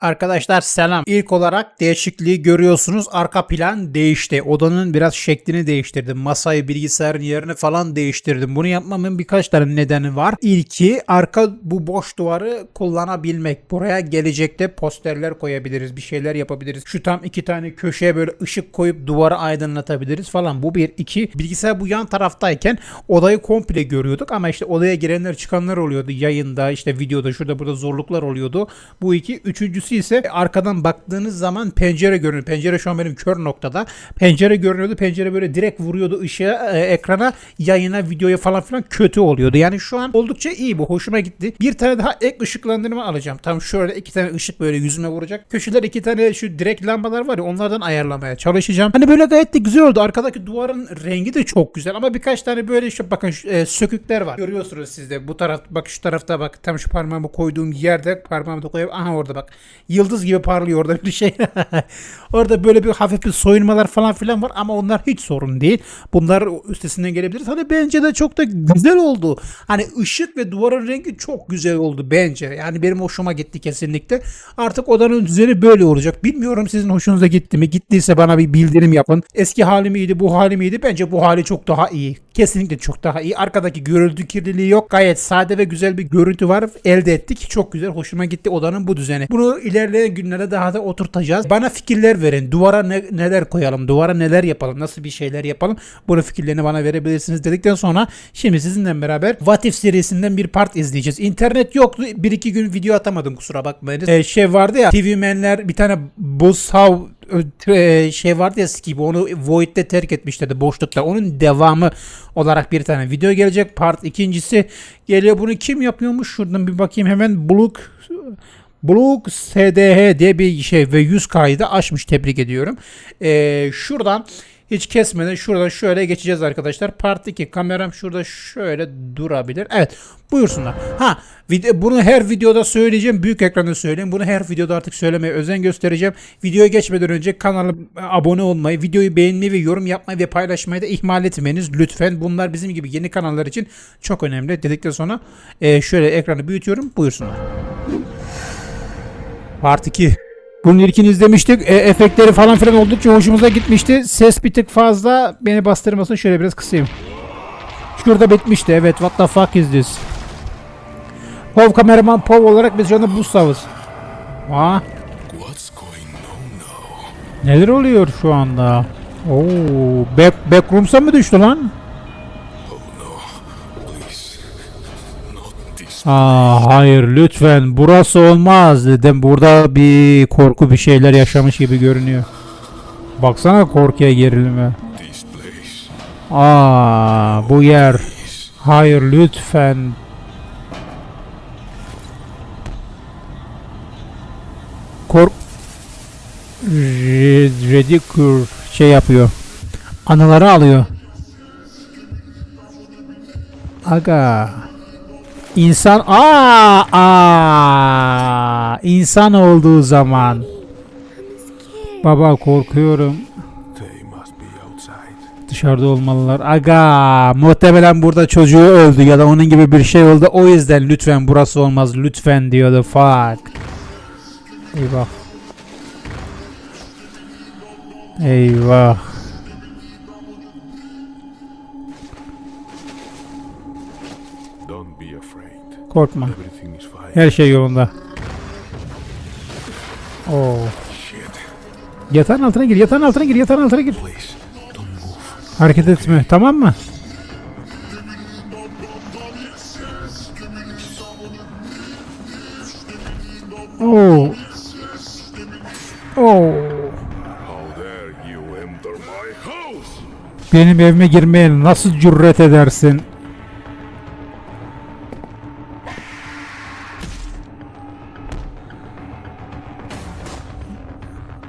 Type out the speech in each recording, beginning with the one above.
Arkadaşlar selam. İlk olarak değişikliği görüyorsunuz. Arka plan değişti. Odanın biraz şeklini değiştirdim. Masayı, bilgisayarın yerini falan değiştirdim. Bunu yapmamın birkaç tane nedeni var. İlki arka bu boş duvarı kullanabilmek. Buraya gelecekte posterler koyabiliriz. Bir şeyler yapabiliriz. Şu tam iki tane köşeye böyle ışık koyup duvarı aydınlatabiliriz falan. Bu bir. iki Bilgisayar bu yan taraftayken odayı komple görüyorduk ama işte odaya girenler çıkanlar oluyordu. Yayında işte videoda şurada burada zorluklar oluyordu. Bu iki. Üçüncüsü ise arkadan baktığınız zaman pencere görünüyor. Pencere şu an benim kör noktada. Pencere görünüyordu. Pencere böyle direkt vuruyordu ışığa, e, ekrana, yayına, videoya falan filan kötü oluyordu. Yani şu an oldukça iyi bu. Hoşuma gitti. Bir tane daha ek ışıklandırma alacağım. Tam şöyle iki tane ışık böyle yüzüme vuracak. Köşeler iki tane şu direkt lambalar var ya onlardan ayarlamaya çalışacağım. Hani böyle gayet de güzel oldu. Arkadaki duvarın rengi de çok güzel ama birkaç tane böyle işte bakın e, sökükler var. Görüyorsunuz siz de bu taraf bak şu tarafta bak tam şu parmağımı koyduğum yerde parmağımı da koyup aha orada bak. Yıldız gibi parlıyor orada bir şey. orada böyle bir hafif bir soyunmalar falan filan var ama onlar hiç sorun değil. Bunlar üstesinden gelebiliriz. Hani bence de çok da güzel oldu. Hani ışık ve duvarın rengi çok güzel oldu bence. Yani benim hoşuma gitti kesinlikle. Artık odanın düzeni böyle olacak. Bilmiyorum sizin hoşunuza gitti mi? Gittiyse bana bir bildirim yapın. Eski hali miydi, bu hali miydi? Bence bu hali çok daha iyi. Kesinlikle çok daha iyi. Arkadaki görüntü kirliliği yok. Gayet sade ve güzel bir görüntü var. Elde ettik. Çok güzel. Hoşuma gitti odanın bu düzeni. Bunu ilerleyen günlere daha da oturtacağız. Bana fikirler verin. Duvara ne, neler koyalım? Duvara neler yapalım? Nasıl bir şeyler yapalım? Bunun fikirlerini bana verebilirsiniz dedikten sonra şimdi sizinle beraber What If serisinden bir part izleyeceğiz. İnternet yoktu. Bir iki gün video atamadım kusura bakmayınız. Ee, şey vardı ya TV Man'ler bir tane Buzzsaw e, şey vardı ya gibi onu Void'de terk etmişlerdi boşlukta. Onun devamı olarak bir tane video gelecek. Part ikincisi geliyor. Bunu kim yapıyormuş? Şuradan bir bakayım hemen. Buluk Blue SDH diye bir şey ve 100 kaydı açmış tebrik ediyorum. Ee, şuradan hiç kesmeden şuradan şöyle geçeceğiz arkadaşlar. Part 2 kameram şurada şöyle durabilir. Evet buyursunlar. Ha video, bunu her videoda söyleyeceğim. Büyük ekranda söyleyeyim. Bunu her videoda artık söylemeye özen göstereceğim. Videoya geçmeden önce kanala abone olmayı, videoyu beğenmeyi ve yorum yapmayı ve paylaşmayı da ihmal etmeyiniz lütfen. Bunlar bizim gibi yeni kanallar için çok önemli. Dedikten sonra e, şöyle ekranı büyütüyorum. Buyursunlar. Part 2. Bunun ilkini izlemiştik. E, efektleri falan filan oldukça hoşumuza gitmişti. Ses bir tık fazla. Beni bastırmasın. Şöyle biraz kısayım. Şurada bitmişti. Evet. What the fuck is this? Pov kameraman Pov olarak biz şu anda Bustav'ız. Ha? What's going on now? Neler oluyor şu anda? Oo, back, backrooms'a mı düştü lan? Aa, hayır lütfen burası olmaz dedim. Burada bir korku bir şeyler yaşamış gibi görünüyor. Baksana korkuya place. Aa, bu yer. Hayır lütfen. Kork Red- Redicure şey yapıyor. Anıları alıyor. Aga. İnsan aa aa insan olduğu zaman baba korkuyorum. Dışarıda olmalılar. Aga muhtemelen burada çocuğu öldü ya da onun gibi bir şey oldu. O yüzden lütfen burası olmaz lütfen diyordu. Fuck. Eyvah. Eyvah. Korkma. Her şey yolunda. Oo. Yatağın altına gir, yatağın altına gir, yatağın altına gir. Hareket etme, tamam mı? Oo. Oo. Benim evime girmeye nasıl cüret edersin?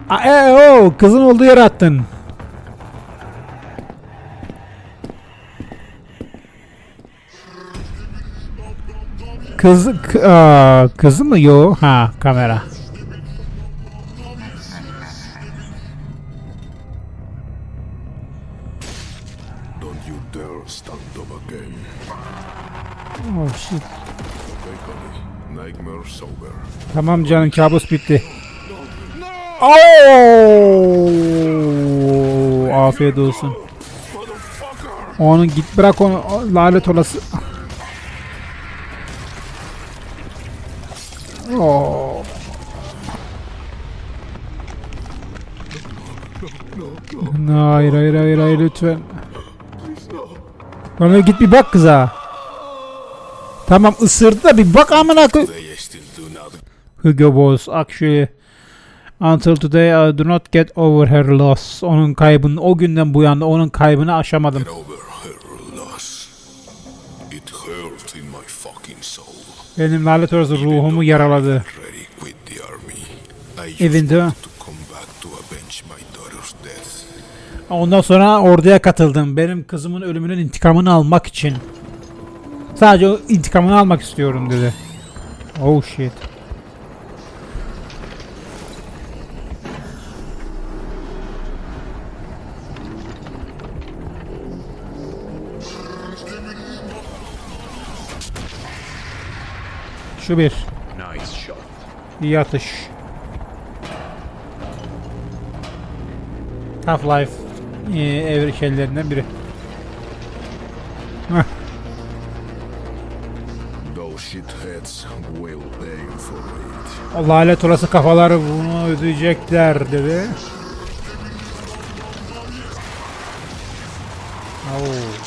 Aa, e, o kızın olduğu yere attın. Kız aa, kızı mı yo? Ha kamera. Don't you dare stand up again. Oh shit. Tamam canım kabus bitti. Oo, afiyet olsun. Onu git bırak onu lanet olası. Oo. Hayır hayır hayır hayır lütfen. Bana git bir bak kıza. Tamam ısırdı da bir bak amına koy. Hugo Boss actually until today I do not get over her loss. Onun kaybını o günden bu yana onun kaybını aşamadım. Get over her loss. It hurts in my fucking soul. Benim lanet olası ruhumu yaraladı. Death. ondan sonra orduya katıldım. Benim kızımın ölümünün intikamını almak için. Sadece o intikamını almak istiyorum dedi. Oh shit. Şu bir. Nice shot. İyi atış. Half-Life e, evri şeylerinden biri. O lanet olası kafaları bunu ödeyecekler dedi. Oo.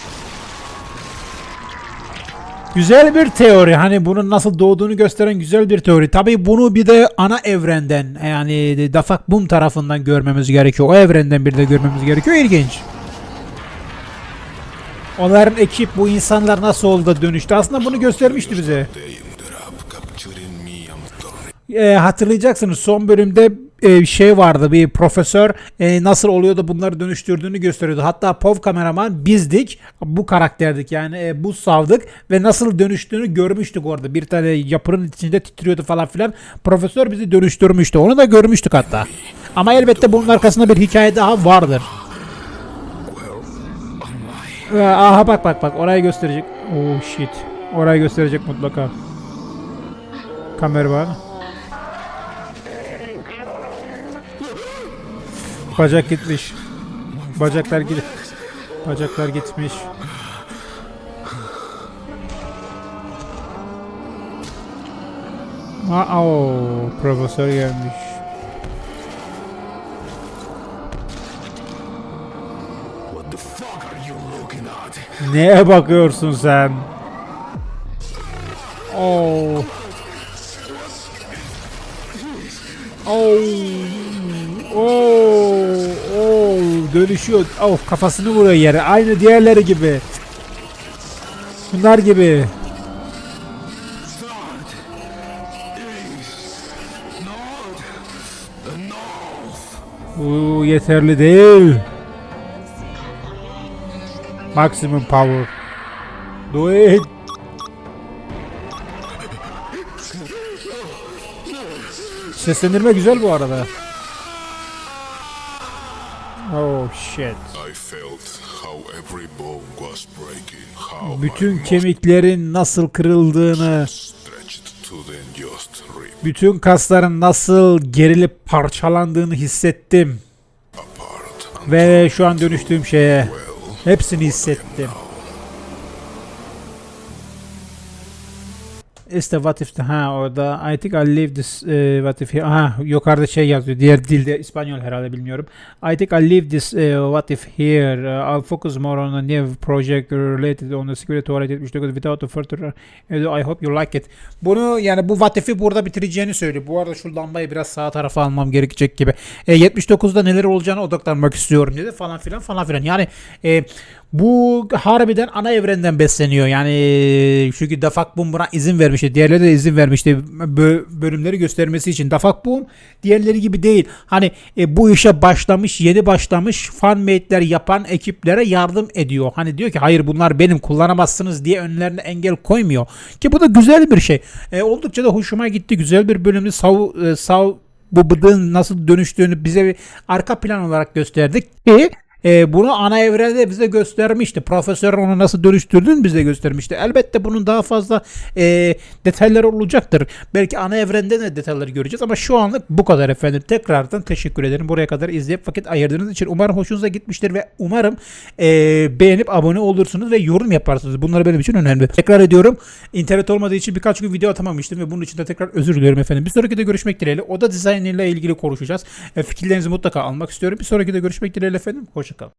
Güzel bir teori. Hani bunun nasıl doğduğunu gösteren güzel bir teori. Tabii bunu bir de ana evrenden yani Dafak Boom tarafından görmemiz gerekiyor. O evrenden bir de görmemiz gerekiyor. İlginç. Onların ekip bu insanlar nasıl oldu da dönüştü. Aslında bunu göstermişti bize. E, hatırlayacaksınız son bölümde e, şey vardı bir profesör e, nasıl oluyor da bunları dönüştürdüğünü gösteriyordu. Hatta POV kameraman bizdik bu karakterdik yani e, buz savdık ve nasıl dönüştüğünü görmüştük orada. Bir tane yapının içinde titriyordu falan filan. Profesör bizi dönüştürmüştü onu da görmüştük hatta. Ama elbette bunun arkasında bir hikaye daha vardır. E, Aha bak bak bak orayı gösterecek. Oh shit. Orayı gösterecek mutlaka. Kamera var. Bacak gitmiş. Bacaklar git. Bacaklar gitmiş. Aa, oo, profesör gelmiş. Neye bakıyorsun sen? Oo. Oo. Oo. Oo. Dönüşüyor. Of kafasını vuruyor yere. Aynı diğerleri gibi. Bunlar gibi. Bu yeterli değil. Maximum power. Do it. Seslendirme güzel bu arada. Breaking, how Bütün kemiklerin nasıl kırıldığını, bütün kasların nasıl gerilip parçalandığını hissettim. Ve şu an dönüştüğüm şeye hepsini hissettim. İşte what if ha orada I think I leave this eh, what if here ha yukarıda şey yazıyor diğer dilde İspanyol herhalde bilmiyorum. I think I leave this eh, what if here Uh, I'll focus more on a new project related on the security audit 79 without a further eh, I hope you like it. Bunu yani bu what if'i burada bitireceğini söylüyor. Bu arada şu lambayı biraz sağ tarafa almam gerekecek gibi. E, 79'da neler olacağına odaklanmak istiyorum dedi falan filan falan filan. Yani e, bu harbiden ana evrenden besleniyor. Yani e, çünkü Dafak Boom buna izin vermişti. Diğerleri de izin vermişti bö- bölümleri göstermesi için. Dafak Boom diğerleri gibi değil. Hani e, bu işe başlamış, yeni başlamış fanmate'ler yapan ekiplere yardım ediyor. Hani diyor ki hayır bunlar benim kullanamazsınız diye önlerine engel koymuyor. Ki bu da güzel bir şey. E, oldukça da hoşuma gitti. Güzel bir bölümü sav, e, sav bu bıdığın nasıl dönüştüğünü bize bir arka plan olarak gösterdik ki E, bunu ana evrende bize göstermişti. Profesör onu nasıl dönüştürdüğünü bize göstermişti. Elbette bunun daha fazla e, detayları olacaktır. Belki ana evrende de detayları göreceğiz ama şu anlık bu kadar efendim. Tekrardan teşekkür ederim buraya kadar izleyip vakit ayırdığınız için. Umarım hoşunuza gitmiştir ve umarım e, beğenip abone olursunuz ve yorum yaparsınız. Bunlar benim için önemli. Tekrar ediyorum. internet olmadığı için birkaç gün video atamamıştım ve bunun için de tekrar özür diliyorum efendim. Bir sonraki de görüşmek dileğiyle. Oda dizaynıyla ilgili konuşacağız. E, fikirlerinizi mutlaka almak istiyorum. Bir sonraki de görüşmek dileğiyle efendim. разработчика.